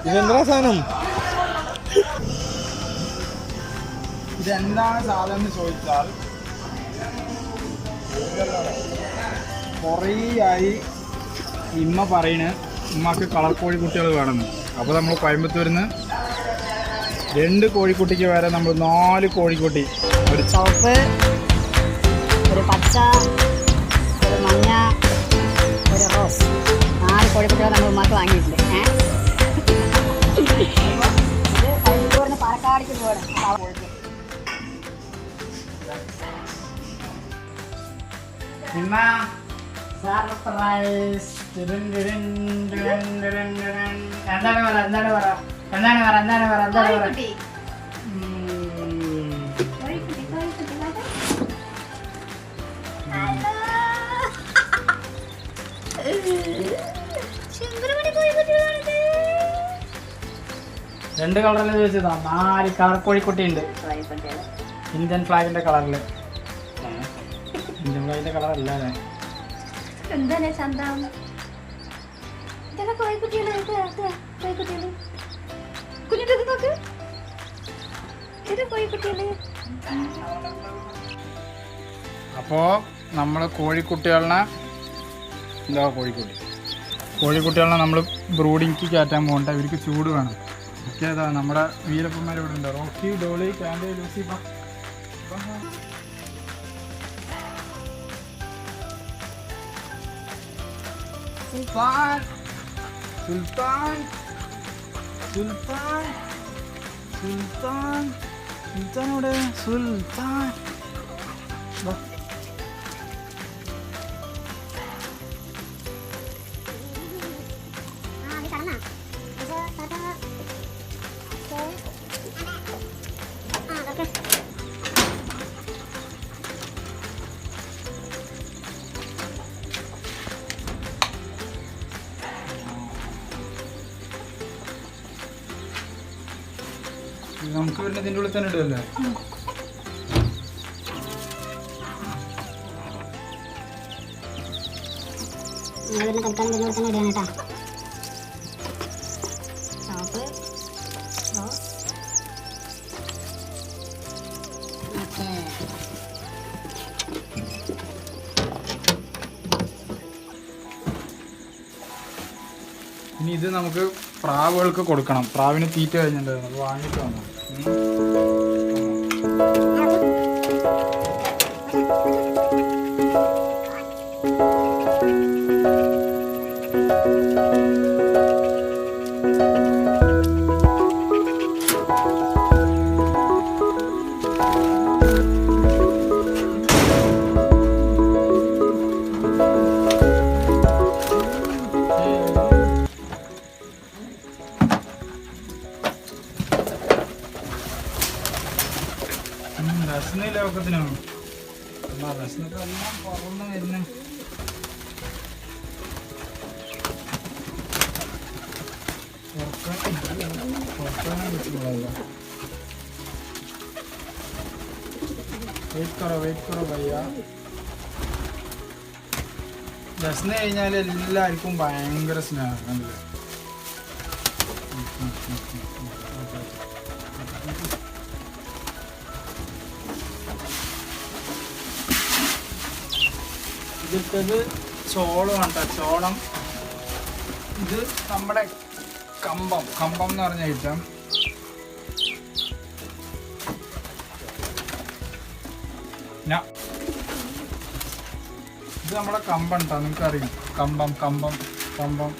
ഇതെന്താ സാധനം? ഇതെന്താണ് സാധനം എന്ന് ചോദിച്ചാൽ കുറേ ആയി ഇമ്മ പറയണ് ഉമ്മക്ക് കളർ കോഴിക്കുട്ടികൾ വേണമെന്ന് അപ്പോൾ നമ്മൾ കോയമ്പത്തൂരിൽ നിന്ന് രണ്ട് കോഴിക്കുട്ടിക്ക് വരെ നമ്മൾ നാല് കോഴിക്കുട്ടി. ഒരു ചുവപ്പ് ഒരു പച്ച ഒരു മഞ്ഞ നാല് കോഴിക്കുട്ടികൾ നമ്മൾ ഉമ്മാക്ക് വാങ്ങിയിട്ടുണ്ട്. ഏ? ഇത് കോഴിക്കോടിന് പാലക്കാടേക്ക് പോകണം എന്താണ് പറ എന്താണ് പറ എന്താണ് പറ എന്താണ് പറ എന്താണ് പറ? ഉം. രണ്ട് കളറിൽ ചോദിച്ചതാ? നാല് കളർ കോഴിക്കുട്ടി ഉണ്ട്. ഇന്ത്യൻ ഫ്ലാഗിന്റെ കളറിൽ ഇന്ത്യൻ ഫ്ലാഗിന്റെ കളർ അല്ലേ? എന്താണ് ചന്തം? കോഴിക്കുട്ടികളെ നോക്ക്. ഇത് അപ്പോൾ നമ്മൾ കോഴിക്കുട്ടികളിനെ എന്താ കോഴിക്കുട്ടി. കോഴിക്കുട്ടികളിനെ നമ്മൾ ബ്രൂഡിങ്ക്ക് കയറ്റാൻ പോകണ്ട. ഇവർക്ക് ചൂട് വേണം. ഓക്കെ അതാ നമ്മുടെ വീരപ്പന്മാർ ഇവിടെ ഉണ്ട്. Rocky Dolly Candy Lucy. Sultan. Sultan. Sultan. Sultan. Sultan. നമുക്ക് വരുന്ന ഇതിന്റെ ഉള്ളിൽ തന്നെ ഇടുമല്ലേ തൽക്കാലം ഇതിന്റെ ഉള്ളിൽ തന്നെ ഇടുകയാണ് കേട്ടോ. ഇനി ഇത് നമുക്ക് പ്രാവുകൾക്ക് കൊടുക്കണം. പ്രാവിന് തീറ്റ കഴിഞ്ഞിട്ടുണ്ടായിരുന്നു. അത് വാങ്ങിയിട്ട് വന്നു. ഉം. ഉം, വിശന്നില്ല ഒക്കത്തിനോ എന്നാ വിശന്നിട്ട് എല്ലാം പറന്ന് വരുന്നു വെയിറ്റ് കുറോ വെയിറ്റ് കുറോ ഭയ്യ വിശന്ന് കഴിഞ്ഞാൽ എല്ലാവർക്കും ഭയങ്കര സ്നേഹം ഇതിട്ടത് ചോളമാണ് കേട്ടോ ചോളം. ഇത് നമ്മുടെ കമ്പം. കമ്പം എന്ന് പറഞ്ഞ ഐറ്റം. ഇത് നമ്മുടെ കമ്പം കേട്ടോ നിങ്ങൾക്ക് അറിയാം കമ്പം കമ്പം കമ്പം.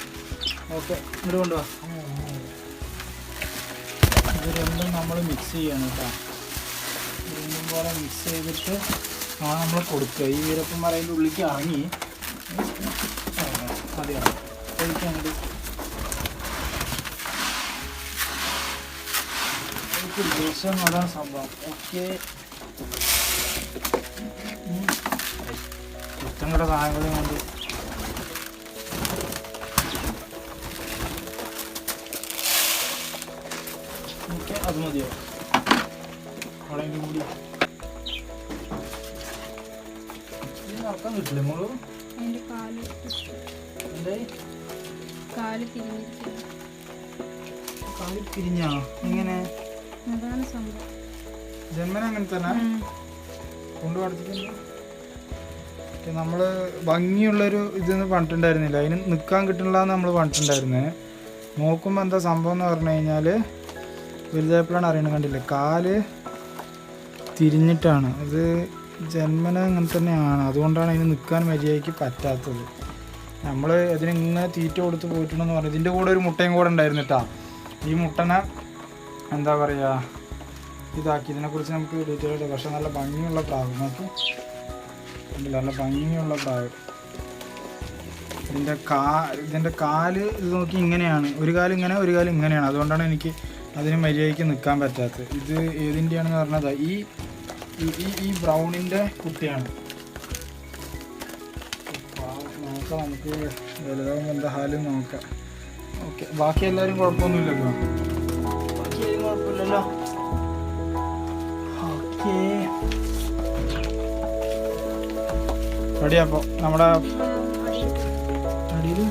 ഓക്കെ ഇങ്ങോട്ട് കൊണ്ടുപോവാ ഇത് രണ്ടും നമ്മൾ മിക്സ് ചെയ്യണം കേട്ടോ രണ്ടും പോലെ മിക്സ് ചെയ്തിട്ട് ആ നമ്മൾ കൊടുക്കുക. ഈ വീരപ്പം പറയുന്ന ഉള്ളിലേക്ക് ഇറങ്ങി. വേണ്ടി എനിക്ക് അതാണ് സംഭവം. ഓക്കെ. കുറ്റം കൂടെ സാധനങ്ങളും കൊണ്ട് അത് മതിയോ? അവിടെ കൂടി. നടക്കാൻ കിട്ടില്ലേ മോൾ? അതിന്റെ കാൽ കാൽ തിരിഞ്ഞിരിക്കുന്നു. കാൽ പിരിഞ്ഞാ എങ്ങനെ? അതാണ് സംഭവം. ജന്മന അങ്ങനെ തന്നെ? കൊണ്ട് പഠിച്ചിട്ടുണ്ട്. നമ്മൾ ഭംഗിയുള്ളൊരു ഇതെന്ന് പറഞ്ഞിട്ടുണ്ടായിരുന്നില്ല അതിന് നിൽക്കാൻ കിട്ടണില്ലാന്ന് നമ്മൾ പറഞ്ഞിട്ടുണ്ടായിരുന്നേ നോക്കുമ്പോൾ എന്താ സംഭവം എന്ന് പറഞ്ഞു കഴിഞ്ഞാൽ വലുതായപ്പോഴാണ് അറിയണം കണ്ടില്ലേ? കാൽ തിരിഞ്ഞിട്ടാണ്. ഇത് ജന്മന അങ്ങനെ തന്നെയാണ്. അതുകൊണ്ടാണ് അതിന് നിൽക്കാൻ മര്യാദയ്ക്ക് പറ്റാത്തത്. നമ്മൾ ഇതിനിങ്ങനെ തീറ്റ കൊടുത്ത് പോയിട്ടുണ്ടെന്ന് പറഞ്ഞു ഇതിന്റെ കൂടെ ഒരു മുട്ടയും കൂടെ ഉണ്ടായിരുന്നു കേട്ടോ ഈ മുട്ടനെ എന്താ പറയുക ഇതാക്കി. ഇതിനെക്കുറിച്ച് നമുക്ക് ഡീറ്റെയിൽ ആയിട്ട് പക്ഷേ നല്ല ഭംഗിയുള്ള പ്രാവ്. നോക്കി? നല്ല ഭംഗിയുള്ള പ്രാവ്. ഇതിന്റെ കാ ഇതിന്റെ കാൽ ഇത് നോക്കി ഇങ്ങനെയാണ്. ഒരു കാൽ ഇങ്ങനെ ഒരു കാൽ ഇങ്ങനെയാണ്. അതുകൊണ്ടാണ് എനിക്ക് അതിന് മര്യാദയ്ക്ക് നിൽക്കാൻ പറ്റാത്തത്. ഇത് ഏതിന്റെയാണെന്ന് പറഞ്ഞത് ഈ ഈ- ഈ ബ്രൗണിന്റെ കുട്ടിയാണ്. നോക്കാം നമുക്ക് വലുതാവും എന്താ ഹാലും നോക്കാം. ഓക്കെ ബാക്കി എല്ലാവരും കുഴപ്പമൊന്നുമില്ലല്ലോ? ബാക്കി കുഴപ്പമില്ലല്ലോ. ഓക്കേ. റെഡി അപ്പോൾ നമ്മുടെ അടിയിൽ